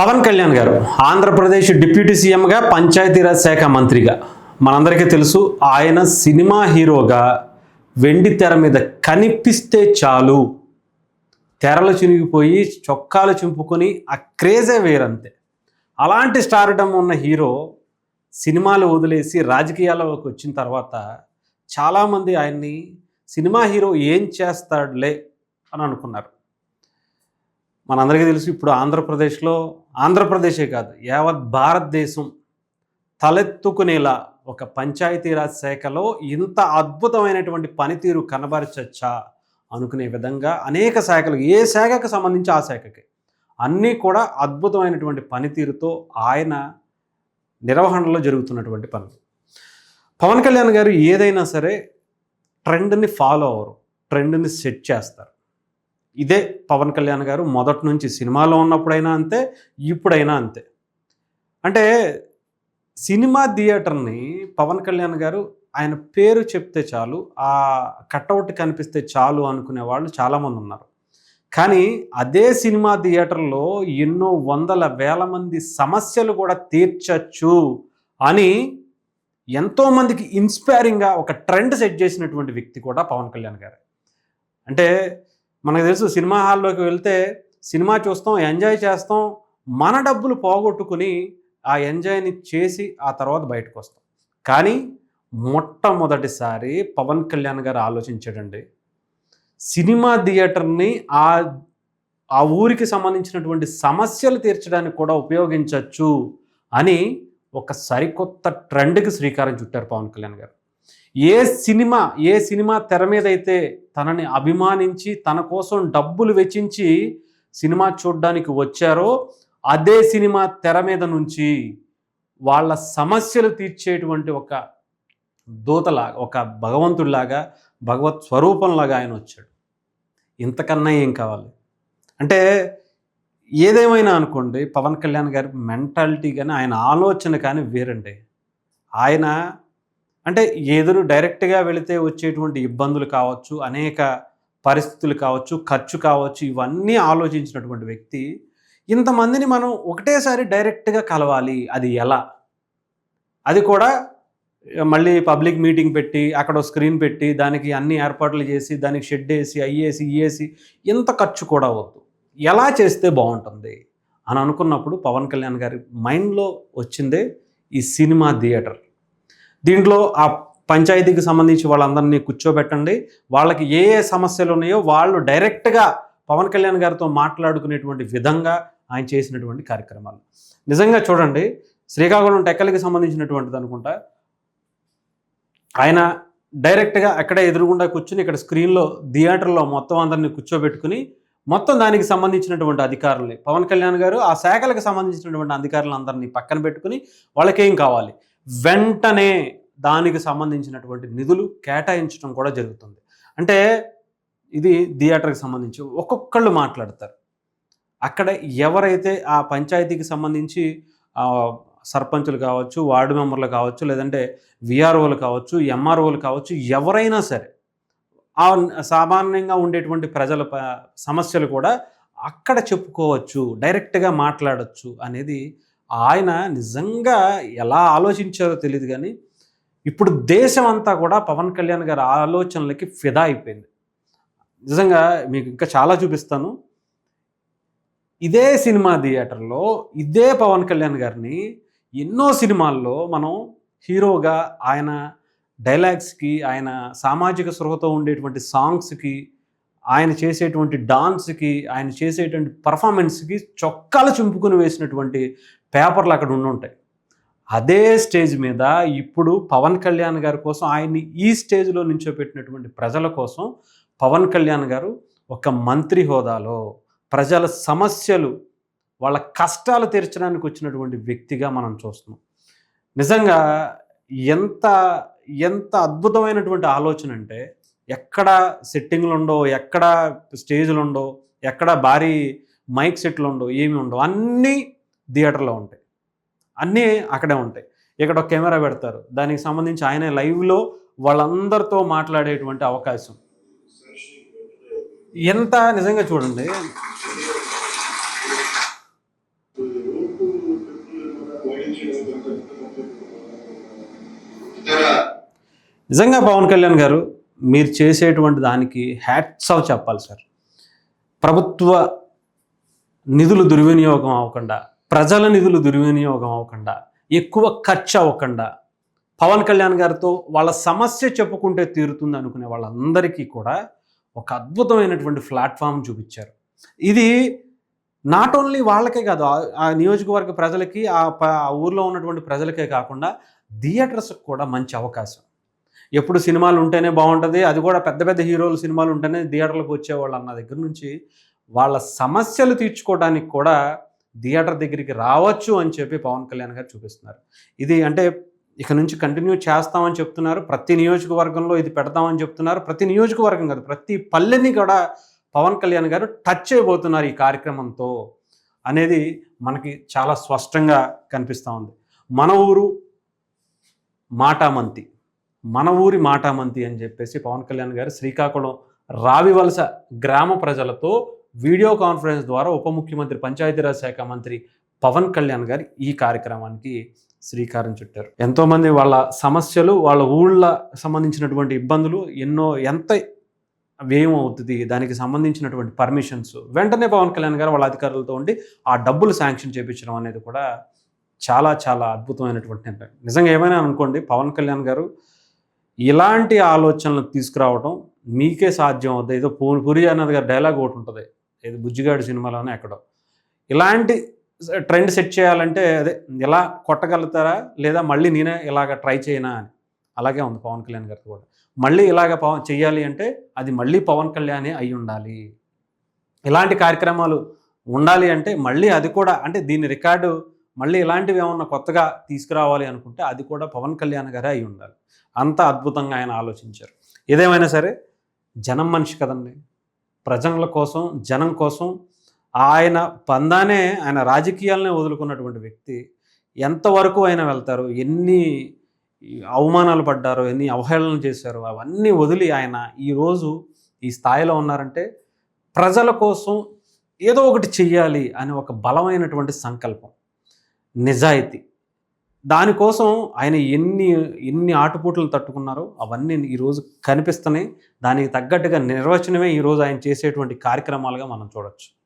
పవన్ కళ్యాణ్ గారు ఆంధ్రప్రదేశ్ డిప్యూటీ సీఎంగా పంచాయతీరాజ్ శాఖ మంత్రిగా. మనందరికీ తెలుసు ఆయన సినిమా హీరోగా వెండి తెర మీద కనిపిస్తే చాలు. తెరలు చినిగిపోయి చొక్కాలు చింపుకొని ఆ క్రేజే వేరంతే. అలాంటి స్టార్డమ్ ఉన్న హీరో సినిమాలు వదిలేసి రాజకీయాల్లోకి వచ్చిన తర్వాత చాలామంది ఆయన్ని సినిమా హీరో ఏం చేస్తాడులే అని అనుకున్నారు. మనందరికీ తెలుసు ఇప్పుడు ఆంధ్రప్రదేశ్లో ఆంధ్రప్రదేశే కాదు యావత్ భారతదేశం తలెత్తుకునేలా ఒక పంచాయతీరాజ్ శాఖలో ఇంత అద్భుతమైనటువంటి పనితీరు కనబరచచ్చా అనుకునే విధంగా అనేక శాఖలు ఏ శాఖకు సంబంధించి ఆ శాఖకి అన్నీ కూడా అద్భుతమైనటువంటి పనితీరుతో ఆయన నిర్వహణలో జరుగుతున్నటువంటి పనులు. పవన్ కళ్యాణ్ గారు ఏదైనా సరే ట్రెండ్ని ఫాలో అవ్వరు ట్రెండ్ని సెట్ చేస్తారు. ఇదే పవన్ కళ్యాణ్ గారు మొదటి నుంచి సినిమాలో ఉన్నప్పుడైనా అంతే ఇప్పుడైనా అంతే. అంటే సినిమా థియేటర్ని పవన్ కళ్యాణ్ గారు ఆయన పేరు చెప్తే చాలు ఆ కట్అవుట్ కనిపిస్తే చాలు అనుకునే వాళ్ళు చాలామంది ఉన్నారు. కానీ అదే సినిమా థియేటర్లో ఎన్నో వందల వేల మంది సమస్యలు కూడా తీర్చచ్చు అని ఎంతోమందికి ఇన్స్పైరింగ్గా ఒక ట్రెండ్ సెట్ చేసినటువంటి వ్యక్తి కూడా పవన్ కళ్యాణ్ గారు. అంటే మనకు తెలుసు సినిమా హాల్లోకి వెళ్తే సినిమా చూస్తాం ఎంజాయ్ చేస్తాం మన డబ్బులు పోగొట్టుకుని ఆ ఎంజాయ్ని చేసి ఆ తర్వాత బయటకు వస్తాం. కానీ మొట్టమొదటిసారి పవన్ కళ్యాణ్ గారు ఆలోచించాడండి సినిమా థియేటర్ని ఆ ఆ ఊరికి సంబంధించినటువంటి సమస్యలు తీర్చడానికి కూడా ఉపయోగించవచ్చు అని ఒక సరికొత్త ట్రెండ్కి శ్రీకారం చుట్టారు పవన్ కళ్యాణ్ గారు. ఏ సినిమా ఏ సినిమా తెర మీద అయితే తనని అభిమానించి తన కోసం డబ్బులు వెచ్చించి సినిమా చూడడానికి వచ్చారో అదే సినిమా తెర మీద నుంచి వాళ్ళ సమస్యలు తీర్చేటువంటి ఒక దూతలాగా ఒక భగవంతుడిలాగా భగవత్ స్వరూపంలాగా ఆయన వచ్చాడు. ఇంతకన్నా ఏం కావాలి? అంటే ఏదేమైనా అనుకోండి పవన్ కళ్యాణ్ గారి మెంటాలిటీ కానీ ఆయన ఆలోచన కానీ వేరండి. ఆయన అంటే ఎదురు డైరెక్ట్గా వెళితే వచ్చేటువంటి ఇబ్బందులు కావచ్చు అనేక పరిస్థితులు కావచ్చు ఖర్చు కావచ్చు ఇవన్నీ ఆలోచించినటువంటి వ్యక్తి ఇంతమందిని మనం ఒకటేసారి డైరెక్ట్గా కలవాలి. అది ఎలా? అది కూడా మళ్ళీ పబ్లిక్ మీటింగ్ పెట్టి అక్కడ స్క్రీన్ పెట్టి దానికి అన్ని ఏర్పాట్లు చేసి దానికి షెడ్ వేసి అయ్యేసి ఇయ్యేసి ఇంత ఖర్చు కూడా వద్దు. ఎలా చేస్తే బాగుంటుంది? అని అనుకున్నప్పుడు పవన్ కళ్యాణ్ గారి మైండ్లో వచ్చిందే ఈ సినిమా థియేటర్. దీంట్లో ఆ పంచాయతీకి సంబంధించి వాళ్ళందరినీ కూర్చోబెట్టండి. వాళ్ళకి ఏ ఏ సమస్యలు ఉన్నాయో వాళ్ళు డైరెక్ట్గా పవన్ కళ్యాణ్ గారితో మాట్లాడుకునేటువంటి విధంగా ఆయన చేసినటువంటి కార్యక్రమాలు. నిజంగా చూడండి శ్రీకాకుళం టెక్కలకి సంబంధించినటువంటిది అనుకుంటా. ఆయన డైరెక్ట్గా అక్కడే ఎదురుగుండా కూర్చుని ఇక్కడ స్క్రీన్లో థియేటర్లో మొత్తం అందరినీ కూర్చోబెట్టుకుని మొత్తం దానికి సంబంధించినటువంటి అధికారులే పవన్ కళ్యాణ్ గారు ఆ శాఖలకు సంబంధించినటువంటి అధికారులు అందరినీ పక్కన పెట్టుకుని వాళ్ళకేం కావాలి? వెంటనే దానికి సంబంధించినటువంటి నిధులు కేటాయించడం కూడా జరుగుతుంది. అంటే ఇది థియేటర్కి సంబంధించి ఒక్కొక్కళ్ళు మాట్లాడతారు. అక్కడ ఎవరైతే ఆ పంచాయతీకి సంబంధించి సర్పంచులు కావచ్చు వార్డు మెంబర్లు కావచ్చు లేదంటే విఆర్ఓలు కావచ్చు ఎంఆర్ఓలు కావచ్చు ఎవరైనా సరే ఆ సామాన్యంగా ఉండేటువంటి ప్రజల సమస్యలు కూడా అక్కడ చెప్పుకోవచ్చు డైరెక్ట్గా మాట్లాడచ్చు అనేది ఆయన నిజంగా ఎలా ఆలోచించారో తెలియదు కానీ ఇప్పుడు దేశం అంతా కూడా పవన్ కళ్యాణ్ గారి ఆలోచనలకి ఫిదా అయిపోయింది. నిజంగా మీకు ఇంకా చాలా చూపిస్తాను. ఇదే సినిమా థియేటర్లో ఇదే పవన్ కళ్యాణ్ గారిని ఎన్నో సినిమాల్లో మనం హీరోగా ఆయన డైలాగ్స్కి ఆయన సామాజిక స్పృహతో ఉండేటువంటి సాంగ్స్కి ఆయన చేసేటువంటి డాన్స్కి ఆయన చేసేటువంటి పర్ఫార్మెన్స్కి చొక్కాలు చింపుకుని వేసినటువంటి పేపర్లు అక్కడ ఉండుంటాయి అదే స్టేజ్ మీద ఇప్పుడు పవన్ కళ్యాణ్ గారి కోసం ఆయన్ని ఈ స్టేజ్లో నించోపెట్టినటువంటి ప్రజల కోసం పవన్ కళ్యాణ్ గారు ఒక మంత్రి హోదాలో ప్రజల సమస్యలు వాళ్ళ కష్టాలు తీర్చడానికి వచ్చినటువంటి వ్యక్తిగా మనం చూస్తున్నాం. నిజంగా ఎంత ఎంత అద్భుతమైనటువంటి ఆలోచన అంటే ఎక్కడ సెట్టింగ్లు ఉండవు ఎక్కడ స్టేజ్లు ఉండవు ఎక్కడ భారీ మైక్ సెట్లు ఉండవు ఏమి ఉండవు. అన్నీ థియేటర్లో ఉంటాయి. అన్నీ అక్కడే ఉంటాయి. ఇక్కడ ఒక కెమెరా పెడతారు. దానికి సంబంధించి ఆయన లైవ్లో వాళ్ళందరితో మాట్లాడేటువంటి అవకాశం. ఎంత నిజంగా చూడండి. నిజంగా పవన్ కళ్యాణ్ గారు మీరు చేసేటువంటి దానికి హ్యాట్స్ ఆఫ్ చెప్పాలి సార్. ప్రభుత్వ నిధులు దుర్వినియోగం అవ్వకుండా ప్రజల నిధులు దుర్వినియోగం అవ్వకుండా ఎక్కువ ఖర్చు అవ్వకుండా పవన్ కళ్యాణ్ గారితో వాళ్ళ సమస్య చెప్పుకుంటే తీరుతుంది అనుకునే వాళ్ళందరికీ కూడా ఒక అద్భుతమైనటువంటి ప్లాట్ఫామ్ చూపించారు. ఇది నాట్ ఓన్లీ వాళ్ళకే కాదు ఆ- ఆ నియోజకవర్గ ప్రజలకి ఆ ప- ఆ ఊర్లో ఉన్నటువంటి ప్రజలకే కాకుండా థియేటర్స్కి కూడా మంచి అవకాశం. ఎప్పుడు సినిమాలు ఉంటేనే బాగుంటుంది అది కూడా పెద్ద పెద్ద హీరోలు సినిమాలు ఉంటేనే థియేటర్లకు వచ్చేవాళ్ళు అన్న దగ్గర నుంచి వాళ్ళ సమస్యలు తీర్చుకోవడానికి కూడా థియేటర్ దగ్గరికి రావచ్చు అని చెప్పి పవన్ కళ్యాణ్ గారు చూపిస్తున్నారు. ఇది అంటే ఇక నుంచి కంటిన్యూ చేస్తామని చెప్తున్నారు. ప్రతి నియోజకవర్గంలో ఇది పెడతామని చెప్తున్నారు. ప్రతి నియోజకవర్గం కాదు ప్రతి పల్లెని కూడా పవన్ కళ్యాణ్ గారు టచ్ చేయబోతున్నారు ఈ కార్యక్రమంతో అనేది మనకి చాలా స్పష్టంగా కనిపిస్తూ ఉంది. మన ఊరు మాటామంతి మన ఊరి మాటామంతి అని చెప్పేసి పవన్ కళ్యాణ్ గారు శ్రీకాకుళం రావివలస గ్రామ ప్రజలతో వీడియో కాన్ఫరెన్స్ ద్వారా ఉప ముఖ్యమంత్రి పంచాయతీరాజ్ శాఖ మంత్రి పవన్ కళ్యాణ్ గారు ఈ కార్యక్రమానికి శ్రీకారం చుట్టారు. ఎంతోమంది వాళ్ళ సమస్యలు వాళ్ళ ఊళ్ళ సంబంధించినటువంటి ఇబ్బందులు ఎన్నో ఎంత వ్యయం అవుతుంది దానికి సంబంధించినటువంటి పర్మిషన్స్ వెంటనే పవన్ కళ్యాణ్ గారు వాళ్ళ అధికారులతో ఉండి ఆ డబ్బులు శాంక్షన్ చేయించడం అనేది కూడా చాలా చాలా అద్భుతమైనటువంటి నిర్ణయం. నిజంగా ఏమైనా అనుకోండి పవన్ కళ్యాణ్ గారు ఇలాంటి ఆలోచనలు తీసుకురావడం మీకే సాధ్యం అవుతుంది ఏదో పూ పురి అన్నది గారు డైలాగ్ ఒకటి ఉంటుంది. ఇది బుజ్జిగాడు సినిమాలోనే ఎక్కడో. ఇలాంటి ట్రెండ్ సెట్ చేయాలంటే అదే ఎలా కొట్టగలుగుతారా? లేదా మళ్ళీ నేనే ఇలాగ ట్రై చేయనా అని. అలాగే ఉంది పవన్ కళ్యాణ్ గారికి కూడా. మళ్ళీ ఇలాగ పవన్ చెయ్యాలి అంటే అది మళ్ళీ పవన్ కళ్యాణే అయి ఉండాలి. ఇలాంటి కార్యక్రమాలు ఉండాలి అంటే మళ్ళీ అది కూడా అంటే దీని రికార్డు మళ్ళీ ఇలాంటివి ఏమన్నా కొత్తగా తీసుకురావాలి అనుకుంటే అది కూడా పవన్ కళ్యాణ్ గారే అయి ఉండాలి. అంత అద్భుతంగా ఆయన ఆలోచించారు. ఏదేమైనా సరే జనం మనిషి కదండి. ప్రజల కోసం జనం కోసం ఆయన పందానే ఆయన రాజకీయాలనే వదులుకున్నటువంటి వ్యక్తి. ఎంతవరకు ఆయన వెళ్తారు? ఎన్ని అవమానాలు పడ్డారో ఎన్ని అవహేళనలు చేశారో అవన్నీ వదిలి ఆయన ఈరోజు ఈ స్థాయిలో ఉన్నారంటే ప్రజల కోసం ఏదో ఒకటి చెయ్యాలి అనే ఒక బలమైనటువంటి సంకల్పం నిజాయితీ. దానికోసం ఆయన ఎన్ని ఎన్ని ఆటుపోట్లు తట్టుకున్నారో అవన్నీ ఈరోజు కనిపిస్తున్నాయి. దానికి తగ్గట్టుగా నిర్వచనమే ఈరోజు ఆయన చేసేటువంటి కార్యక్రమాలుగా మనం చూడొచ్చు.